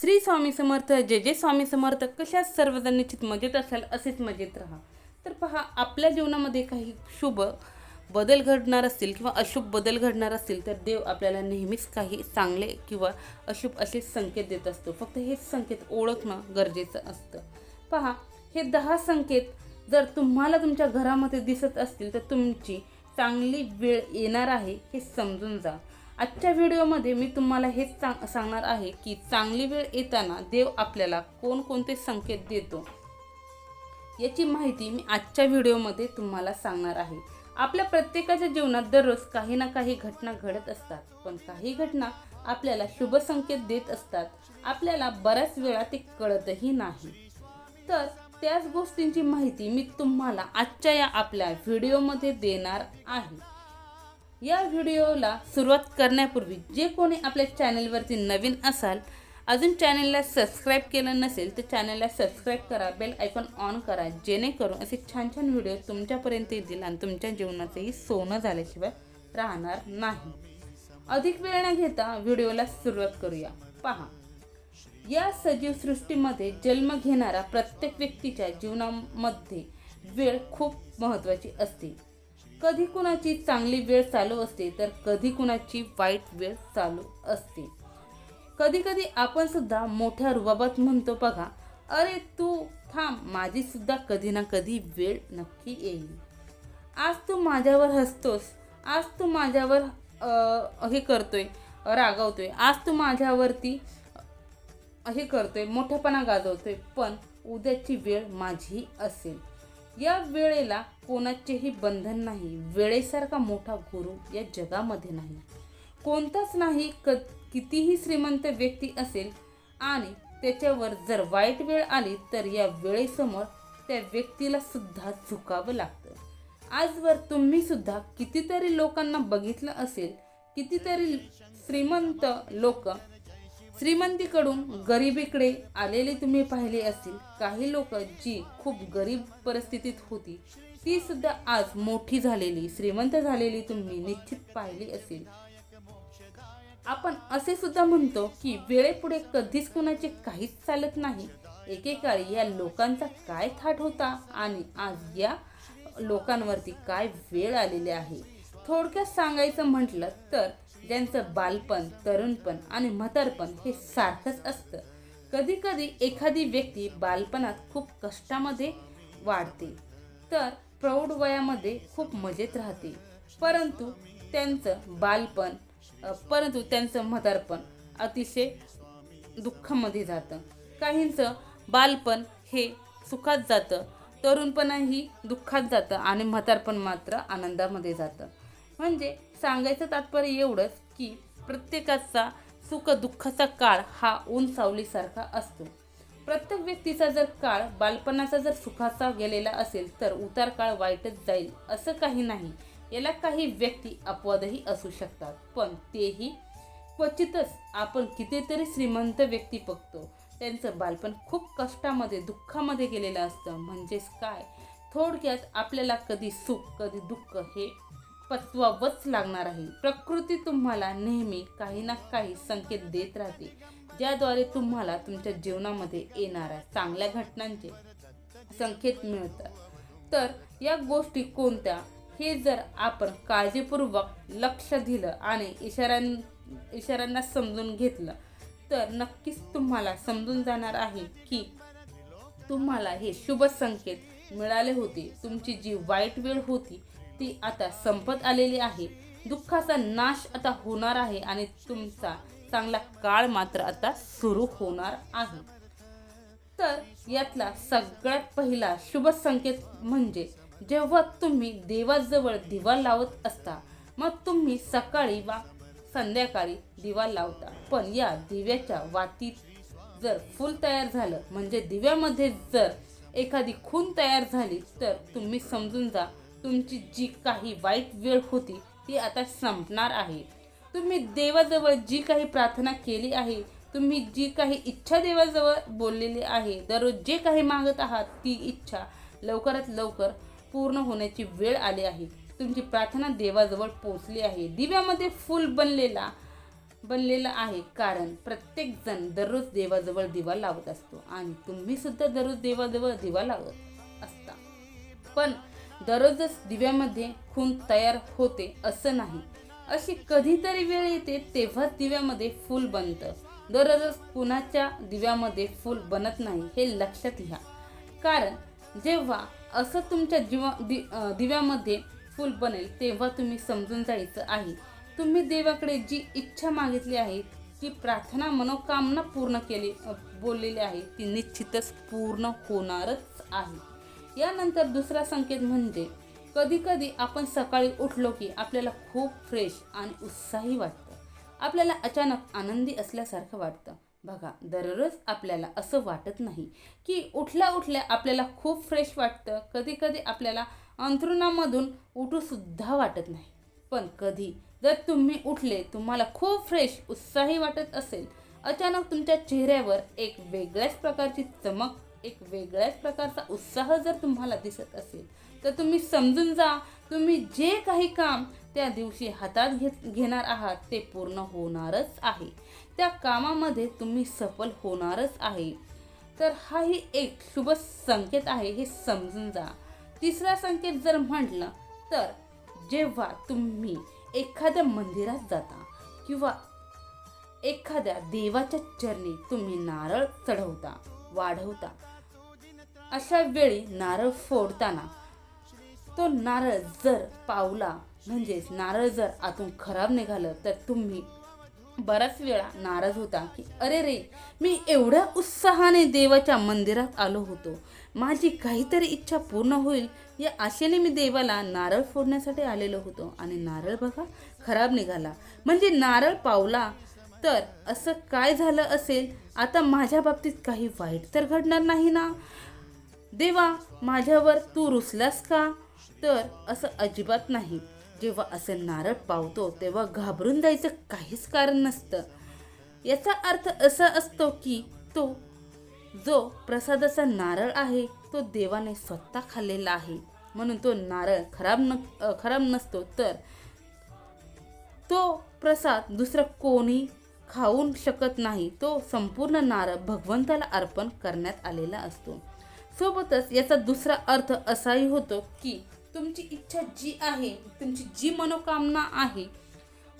श्री स्वामी समर्थ जे जे स्वामी समर्थ कशाच सर्वजण निश्चित मजेत असाल असेच मजेत राहा. तर पहा आपल्या जीवनामध्ये काही शुभ बदल घडणार असतील किंवा अशुभ बदल घडणार असतील तर देव आपल्याला नेहमीच काही चांगले किंवा अशुभ असे संकेत देत असतो. फक्त हेच संकेत ओळखणं गरजेचं असतं. पहा हे दहा संकेत जर तुम्हाला तुमच्या घरामध्ये दिसत असतील तर तुमची चांगली वेळ येणार आहे हे समजून जा. आजच्या व्हिडिओमध्ये मी तुम्हाला हेच सांग सांगणार आहे की चांगली वेळ येताना देव आपल्याला कोणकोणते संकेत देतो? याची माहिती मी आजच्या व्हिडिओमध्ये तुम्हाला सांगणार आहे. आपल्या प्रत्येकाच्या जीवनात दररोज काही ना काही घटना घडत असतात. पण काही घटना आपल्याला शुभ संकेत देत असतात. आपल्याला बऱ्याच वेळा ते कळतही नाही. तर त्याच गोष्टींची माहिती मी तुम्हाला आजच्या या आपल्या व्हिडिओमध्ये देणार आहे. या व्हिडिओला सुरुवात करण्यापूर्वी जे कोणी आपल्या चॅनलवरती नवीन असाल अजून चॅनलला सबस्क्राईब केलं नसेल तर चॅनलला सबस्क्राईब करा बेल आयकॉन ऑन करा जेणेकरून असे छान छान व्हिडिओ तुमच्यापर्यंत येतील आणि तुमच्या जीवनाचंही सोनं झाल्याशिवाय राहणार नाही. अधिक वेळ न घेता व्हिडिओला सुरुवात करूया. पहा. या सजीव सृष्टीमध्ये जन्म घेणारा प्रत्येक व्यक्तीच्या जीवनामध्ये वेळ खूप महत्त्वाची असते. कधी कुणाची चांगली वेळ चालू असते तर कधी कुणाची वाईट वेळ चालू असते. कधी कधी आपण सुद्धा मोठ्या रुबाबात म्हणतो बघा अरे तू थांब माझी सुद्धा कधी ना कधी वेळ नक्की येईल. आज तू माझ्यावर हसतोस आज तू माझ्यावर हे करतोय रागवतोय आज तू माझ्यावरती हे करतोय मोठेपणा गाजवतोय पण उद्याची वेळ माझी असेल. या वेळेला कोणाचेही बंधन नाही वेळेसारखा मोठा गुरु या जगामध्ये नाही. कोणताच नाही क कितीही श्रीमंत व्यक्ती असेल आणि त्याच्यावर जर वाईट वेळ आली तर या वेळेसमोर त्या व्यक्तीला सुद्धा झुकावं लागतं. आजवर तुम्ही सुद्धा कितीतरी लोकांना बघितलं असेल कितीतरी श्रीमंत लोक श्रीमंतीकडून गरिबीकडे आलेले तुम्ही पाहिले असतील. काही लोक जी खूप गरीब परिस्थितीत होती ती सुद्धा आज मोठी झालेली श्रीमंत झालेली तुम्ही निश्चित पाहिली असेल. आपण असे सुद्धा म्हणतो की वेळेपुढे कधीच कुणाचे काहीच चालत नाही. एकेकाळी या लोकांचा काय थाट होता आणि आज या लोकांवरती काय वेळ आलेली आहे? थोडक्यात सांगायचं म्हटलं तर ज्यांचं बालपण तरुणपण आणि म्हातारपण हे सारखंच असतं. कधी कधी एखादी व्यक्ती बालपणात खूप कष्टामध्ये वाढते. तर प्रौढ वयामध्ये खूप मजेत राहते. परंतु त्यांचं बालपण परंतु त्यांचं म्हातारपण अतिशय दुःखामध्ये जातं. काहींचं बालपण हे सुखात जातं तरुणपणही दुःखात जातं आणि म्हातारपण मात्र आनंदामध्ये जातं. म्हणजे सांगायचं तात्पर्य एवढंच की प्रत्येकाचा सुख दुःखाचा काळ हा ऊन सावलीसारखा असतो. प्रत्येक व्यक्तीचा जर काळ बालपणाचा जर सुखाचा गेलेला असेल तर उतार काळ वाईटच जाईल असं काही नाही. याला काही व्यक्ती अपवादही असू शकतात पण तेही क्वचितच आपण कितीतरी श्रीमंत व्यक्ती बघतो. त्यांचं बालपण खूप कष्टामध्ये दुःखामध्ये गेलेलं असतं. म्हणजेच काय? थोडक्यात आपल्याला कधी सुख कधी दुःख हे पत्वावच लागणार आहे. प्रकृती तुम्हाला नेहमी काही ना काही संकेत देत राहते ज्याद्वारे तुम्हाला तुमच्या जीवनामध्ये येणाऱ्या चांगल्या घटनांचे संकेत मिळतात. तर या गोष्टी कोणत्या? हे जर आपण काळजीपूर्वक लक्ष दिलं आणि इशाऱ्यां इशाऱ्यांना समजून घेतलं तर नक्कीच तुम्हाला समजून जाणार आहे की तुम्हाला हे शुभ संकेत मिळाले होते. तुमची जी वाईट वेळ होती ती आता संपत आलेली आहे. दुःखाचा नाश आता होणार आहे आणि तुमचा चांगला काळ मात्र आता सुरू होणार आहे. तर यातला सगळ्यात पहिला शुभ संकेत म्हणजे जेव्हा तुम्ही देवाजवळ दिवा लावत असता मग तुम्ही सकाळी वा संध्याकाळी दिवा लावता. पण या दिव्याच्या वातीत जर फूल तयार झालं म्हणजे दिव्यामध्ये जर एखादी खून तयार झाली तर तुम्ही समजून जा तुमची जी काही वाईट वेळ होती ती आता संपणार आहे. तुम्ही देवाजवळ जी काही प्रार्थना केली आहे तुम्ही जी काही इच्छा देवाजवळ बोललेली आहे दररोज जे काही मागत आहात ती इच्छा लवकरात लवकर पूर्ण होण्याची वेळ आली आहे. तुमची प्रार्थना देवाजवळ पोचली आहे. दिव्यामध्ये फुल बनलेला बनलेला आहे. कारण प्रत्येकजण दररोज देवाजवळ दिवा लावत असतो. आणि तुम्हीसुद्धा दररोज देवाजवळ दिवा लावत असता. पण दररोजच दिव्यामध्ये खून तयार होते असं नाही. अशी कधीतरी वेळ येते तेव्हाच दिव्यामध्ये फूल बनतं. दररोज कुणाच्या दिव्यामध्ये फूल बनत नाही हे लक्षात घ्या. कारण जेव्हा असं तुमच्या जीवा दि दिव्यामध्ये फूल बनेल तेव्हा तुम्ही समजून जायचं आहे. तुम्ही देवाकडे जी इच्छा मागितली आहे ती प्रार्थना मनोकामना पूर्ण केली बोललेली आहे ती निश्चितच पूर्ण होणारच आहे. यानंतर दुसरा संकेत म्हणजे कधीकधी आपण सकाळी उठलो की आपल्याला खूप फ्रेश आणि उत्साही वाटतं. आपल्याला अचानक आनंदी असल्यासारखं वाटतं. बघा दररोज आपल्याला असं वाटत नाही की उठल्या उठल्या आपल्याला खूप फ्रेश वाटतं. कधीकधी आपल्याला अंथरुणामधून उठूसुद्धा वाटत नाही. पण कधी जर तुम्ही उठले तुम्हाला खूप फ्रेश उत्साही वाटत असेल अचानक तुमच्या चेहऱ्यावर एक वेगळ्याच प्रकारची चमक एक वेगळ्याच प्रकारचा उत्साह जर तुम्हाला दिसत असेल तर तुम्ही समजून जा तुम्ही जे काही काम त्या दिवशी हातात घेत घेणार आहात ते पूर्ण होणारच आहे. त्या कामामध्ये तुम्ही सफल होणारच आहे. तर हाही एक शुभ संकेत आहे हे समजून जा. तिसरा संकेत जर म्हटलं तर जेव्हा तुम्ही एखाद्या मंदिरात जाता किंवा एखाद्या देवाच्या चरणी तुम्ही नारळ चढवता वाढवता अशा वेळी नारळ फोडताना तो नारळ जर पावला म्हणजेच नारळ जर आतून खराब निघालं तर तुम्ही बराच वेळा नाराज होता की अरे रे मी एवढ्या उत्साहाने देवाच्या मंदिरात आलो होतो. माझी काहीतरी इच्छा पूर्ण होईल. या आशेने मी देवाला नारळ फोडण्यासाठी आलेलो होतो. आणि नारळ बघा खराब निघाला. म्हणजे नारळ पावला तर असं काय झालं असेल? आता माझ्या बाबतीत काही वाईट तर घडणार नाही ना? देवा माझ्यावर तू रुसलास का? तर असं अजिबात नाही. जेव्हा असं नारळ पावतो तेव्हा घाबरून जायचं काहीच कारण नसतं. याचा अर्थ असा असतो की तो जो प्रसादाचा नारळ आहे तो देवाने स्वतः खाल्लेला आहे. म्हणून तो नारळ खराब न खराब नसतो. तर तो प्रसाद दुसरं कोणी खाऊ शकत नाही. तो संपूर्ण नारळ भगवंताला अर्पण करण्यात आलेला असतो. सोबतच याचा दुसरा अर्थ असाही होतो की तुमची इच्छा जी आहे तुमची जी मनोकामना आहे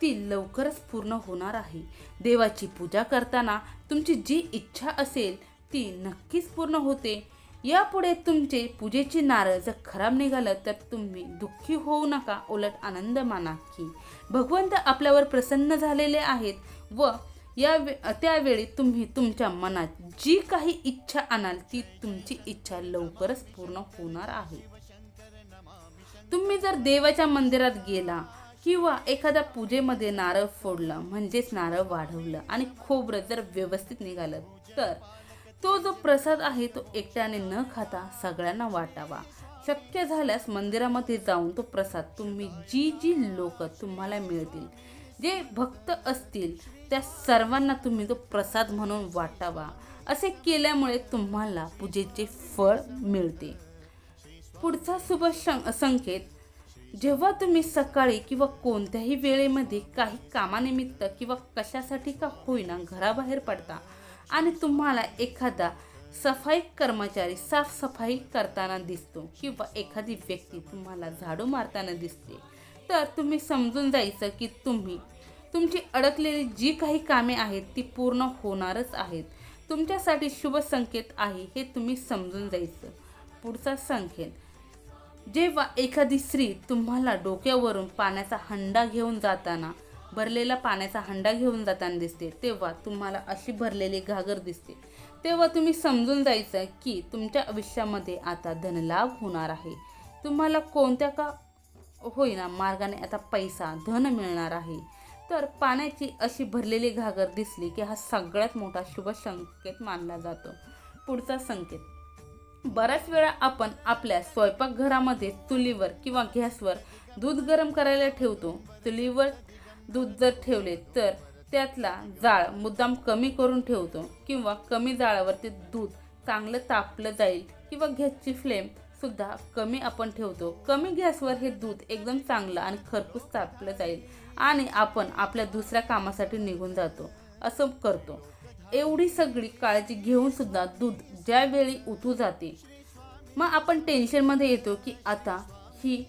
ती लवकरच पूर्ण होणार आहे. देवाची पूजा करताना तुमची जी इच्छा असेल ती नक्कीच पूर्ण होते. यापुढे तुमचे पूजेची नारळ जर खराब निघालं तर तुम्ही दुःखी होऊ नका उलट आनंद माना की. भगवंत आपल्यावर प्रसन्न झालेले आहेत व या वे त्यावेळी तुम्ही तुमच्या मनात जी काही इच्छा आणाल ती तुमची इच्छा लवकरच पूर्ण होणार आहे. तुम्ही जर देवाच्या मंदिरात गेला किंवा एखाद्या पूजेमध्ये नारळ फोडला म्हणजेच नारळ वाढवलं आणि खोबरं जर व्यवस्थित निघालं तर तो जो प्रसाद आहे तो एकट्याने न खाता सगळ्यांना वाटावा. शक्य झाल्यास मंदिरामध्ये जाऊन तो प्रसाद तुम्ही जी जी लोक तुम्हाला मिळतील जे भक्त असतील त्या सर्वांना तुम्ही तो प्रसाद म्हणून वाटावा. असे केल्यामुळे तुम्हाला पूजेचे फळ मिळते. पुढचा शुभ संकेत जेव्हा तुम्ही सकाळी किंवा कोणत्याही वेळेमध्ये काही कामानिमित्त किंवा कशासाठी का होईना घराबाहेर पडता आणि तुम्हाला एखादा सफाई कर्मचारी साफसफाई करताना दिसतो किंवा एखादी व्यक्ती तुम्हाला झाडू मारताना दिसते तर तुम्ही समजून जायचं की तुम्ही तुमची अडकलेली जी काही कामे आहेत ती पूर्ण होणारच आहेत. तुमच्यासाठी शुभ संकेत आहे हे तुम्ही समजून जायचं. पुढचा संकेत. जेव्हा एखादी स्त्री तुम्हाला डोक्यावरून पाण्याचा हंडा घेऊन जाताना भरलेला पाण्याचा हंडा घेऊन जाताना दिसते तेव्हा तुम्हाला अशी भरलेली घागर दिसते. तेव्हा तुम्ही समजून जायचं की तुमच्या आयुष्यामध्ये आता धनलाभ होणार आहे. तुम्हाला कोणत्या का होईना मार्गाने आता पैसा धन मिळणार आहे. तर पाण्याची अशी भरलेली घागर दिसली की हा सगळ्यात मोठा शुभ संकेत मानला जातो. पुढचा संकेत. बऱ्याच वेळा आपण आपल्या स्वयंपाकघरामध्ये चुलीवर किंवा गॅसवर दूध गरम करायला ठेवतो. चुलीवर दूध जर ठेवले तर त्यातला जाळ मुद्दाम कमी करून ठेवतो किंवा कमी जाळावर ते दूध चांगलं तापलं जाईल किंवा गॅसची फ्लेम सुद्धा कमी आपण ठेवतो. कमी गॅसवर हे दूध एकदम चांगलं आणि खरपूस तापलं जाईल. आणि आपण आपल्या दुसऱ्या कामासाठी निघून जातो असं करतो. एवढी सगळी काळजी घेऊन सुद्धा दूध ज्यावेळी उतू जाते मग आपण टेन्शनमध्ये येतो की आता ही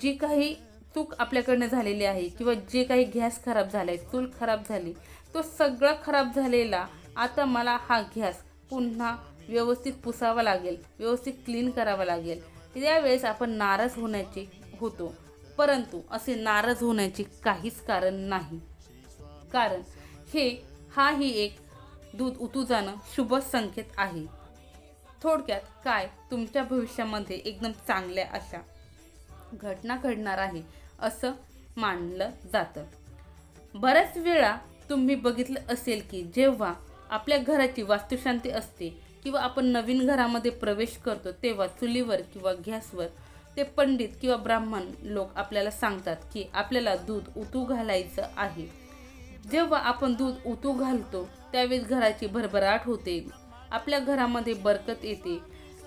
जी काही चूक आपल्याकडनं झालेली आहे किंवा जे काही गॅस खराब झाला आहे चूल खराब झाली तो सगळा खराब झालेला आता मला हा गॅस पुन्हा व्यवस्थित पुसावा लागेल व्यवस्थित क्लीन करावा लागेल. त्यावेळेस आपण नाराज होण्याचे होतो. परंतु असे नाराज होण्याचे काहीच कारण नाही. कारण हे हाही एक दूध उतू जाणं शुभ संकेत आहे. थोडक्यात काय तुमच्या भविष्यामध्ये एकदम चांगल्या अशा घटना घडणार आहे असं मानलं जातं. बऱ्याच वेळा तुम्ही बघितलं असेल की जेव्हा आपल्या घराची वास्तुशांती असते किंवा आपण नवीन घरामध्ये प्रवेश करतो तेव्हा चुलीवर किंवा गॅसवर ते पंडित किंवा ब्राह्मण लोक आपल्याला सांगतात की आपल्याला दूध उतू घालायचं आहे. जेव्हा आपण दूध उतू घालतो त्यावेळेस घराची भरभराट होते. आपल्या घरामध्ये बरकत येते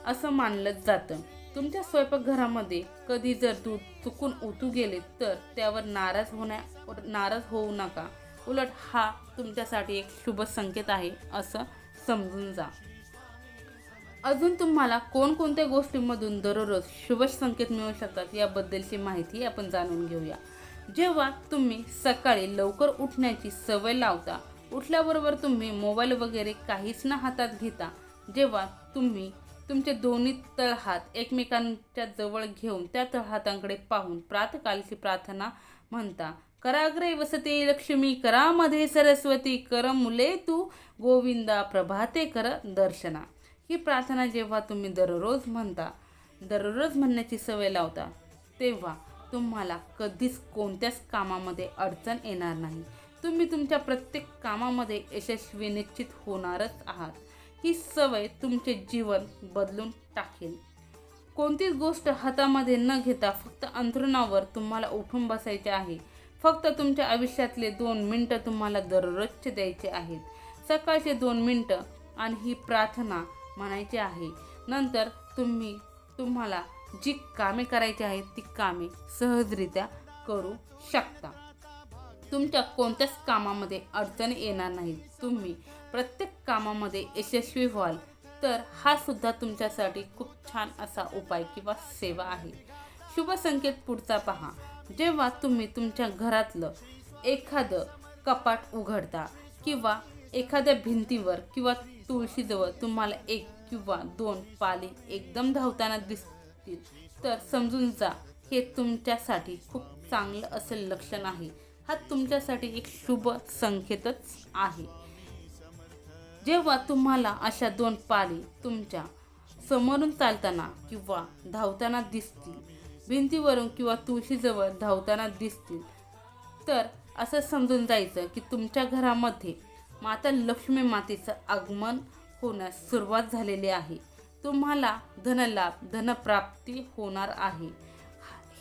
असं मानलं जातं. तुमच्या स्वयंपाकघरामध्ये कधी जर दूध चुकून उतू गेले तर त्यावर नाराज होण्या नाराज होऊ नका. उलट हा तुमच्यासाठी एक शुभ संकेत आहे असं समजून जा. अजून तुम्हाला कोणकोणत्या गोष्टींमधून दररोज शुभ संकेत मिळू शकतात याबद्दलची माहिती आपण जाणून घेऊया. जेव्हा तुम्ही सकाळी लवकर उठण्याची सवय लावता उठल्याबरोबर तुम्ही मोबाईल वगैरे काहीच ना हातात घेता जेव्हा तुम्ही तुमचे दोन्ही तळहात एकमेकांच्या जवळ घेऊन त्या तळहातांकडे पाहून प्रातकालची प्रार्थना म्हणता कराग्रे वसते लक्ष्मी करामध्ये सरस्वती कर मुले तू गोविंदा प्रभाते कर दर्शना. ही प्रार्थना जेव्हा तुम्ही दररोज म्हणता दररोज म्हणण्याची सवय लावता तेव्हा तुम्हाला कधीच कोणत्याच कामामध्ये अडचण येणार नाही. तुम्ही तुमच्या प्रत्येक कामामध्ये यशस्वी निश्चित होणारच आहात. ही सवय तुमचे जीवन बदलून टाकेल. कोणतीच गोष्ट हातामध्ये न घेता फक्त अंथरुणावर तुम्हाला उठून बसायचे आहे. फक्त तुमच्या आयुष्यातले दोन मिनटं तुम्हाला दररोजचे द्यायचे आहेत. सकाळचे दोन मिनटं आणि ही प्रार्थना म्हणायचे आहे. नंतर तुम्ही तुम्हाला जी कामे करायची आहेत ती कामे सहजरित्या करू शकता. तुमच्या कोणत्याच कामामध्ये अडचणी येणार नाही. तुम्ही प्रत्येक कामामध्ये यशस्वी व्हाल. तर हा सुद्धा तुमच्यासाठी खूप छान असा उपाय किंवा सेवा आहे. शुभ संकेत पुढचा पहा. जेव्हा तुम्ही तुमच्या घरातलं एखादं कपाट उघडता किंवा एखाद्या भिंतीवर किंवा तुळशीजवळ तुम्हाला एक किंवा दोन पाली एकदम धावताना दिसतील. तर समजून जा हे तुमच्यासाठी खूप चांगलं असं लक्षण आहे. हा तुमच्यासाठी एक शुभ संकेतच आहे. जेव्हा तुम्हाला अशा दोन पाली तुमच्या समोरून चालताना किंवा धावताना दिसतील भिंतीवरून किंवा तुळशीजवळ धावताना दिसतील तर असं समजून जायचं की तुमच्या घरामध्ये माता लक्ष्मी मातेचं आगमन होण्यास सुरुवात झालेली आहे. तुम्हाला धनलाभ धनप्राप्ती होणार आहे.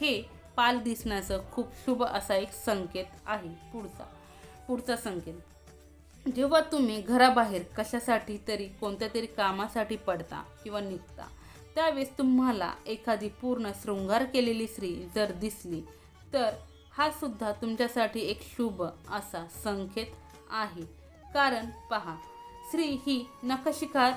हे पाल दिसण्याचं खूप शुभ असा एक संकेत आहे पुढचा पुढचा संकेत. जेव्हा तुम्ही घराबाहेर कशासाठी तरी कोणत्या तरी कामासाठी पडता किंवा निघता त्यावेळेस तुम्हाला एखादी पूर्ण शृंगार केलेली स्त्री जर दिसली तर हा सुद्धा तुमच्यासाठी एक शुभ असा संकेत आहे. कारण पहा स्त्री ही नखशिखार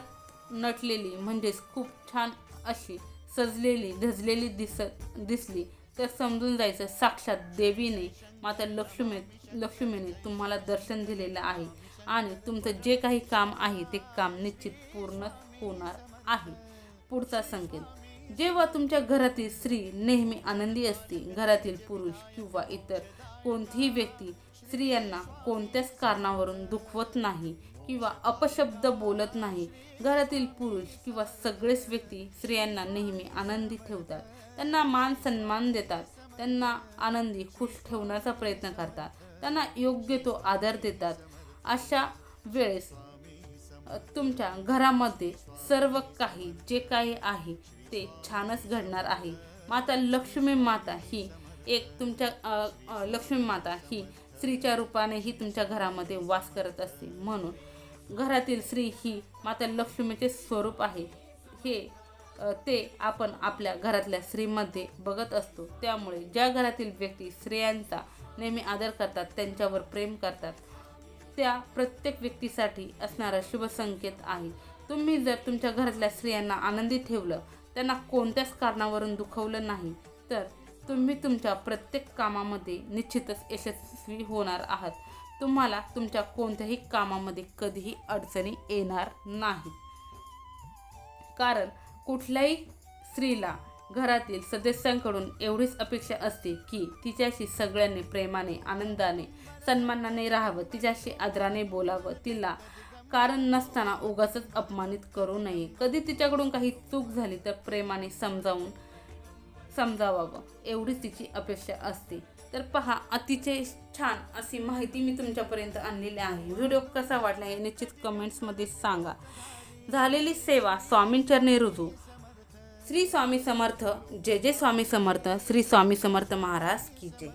नटलेली म्हणजेच खूप छान अशी सजलेली धजलेली दिसत दिसली. तर समजून जायचं साक्षात देवीने माता लक्ष्मी लक्ष्मीने तुम्हाला दर्शन दिलेलं आहे. आणि तुमचं जे काही काम आहे ते काम निश्चित पूर्ण होणार आहे. पुढचा संकेत. जेव्हा तुमच्या घरातील स्त्री नेहमी आनंदी असते घरातील पुरुष किंवा इतर कोणतीही व्यक्ती स्त्रियांना कोणत्याच कारणावरून दुखवत नाही किंवा अपशब्द बोलत नाही. घरातील पुरुष किंवा सगळेच व्यक्ती स्त्रियांना नेहमी आनंदी ठेवतात. त्यांना मान सन्मान देतात. त्यांना आनंदी खुश ठेवण्याचा प्रयत्न करतात. त्यांना योग्य तो आदर देतात. अशा वेळेस तुमच्या घरामध्ये सर्व काही जे काही आहे ते छानच घडणार आहे. माता लक्ष्मी माता ही एक तुमच्या लक्ष्मी माता ही स्त्रीच्या रूपानेही तुमच्या घरामध्ये वास करत असते. म्हणून घरातील स्त्री ही माता लक्ष्मीचे स्वरूप आहे. हे ते आपण आपल्या घरातल्या स्त्रीमध्ये बघत असतो. त्यामुळे ज्या घरातील व्यक्ती स्त्रियांचा नेहमी आदर करतात त्यांच्यावर प्रेम करतात त्या प्रत्येक व्यक्तीसाठी असणारा शुभ संकेत आहे. तुम्ही जर तुमच्या घरातल्या स्त्रियांना आनंदी ठेवलं त्यांना कोणत्याच कारणावरून दुखवलं नाही तर तुम्ही तुमच्या प्रत्येक कामामध्ये निश्चितच यशस्वी होणार आहात. तुम्हाला तुमच्या कोणत्याही कामामध्ये कधीही अडचणी येणार नाही कारण कुठल्याही स्त्रीला घरातील सदस्यांकडून एवढीच अपेक्षा असते की तिच्याशी सगळ्यांनी प्रेमाने आनंदाने सन्मानाने राहावं तिच्याशी आदराने बोलावं तिला कारण नसताना उगाच अपमानित करू नये. कधी तिच्याकडून काही चूक झाली तर प्रेमाने समजावून समजावावं एवढीच तिची अपेक्षा असते. तर पहा अतिशय छान अशी माहिती मी तुमच्यापर्यंत आणलेली आहे. व्हिडिओ कसा वाटला हे निश्चित कमेंट्समध्ये सांगा. झालेली सेवा स्वामींचरणी रुजू. श्री स्वामी समर्थ. जय जय स्वामी समर्थ. श्री स्वामी समर्थ महाराज की जय.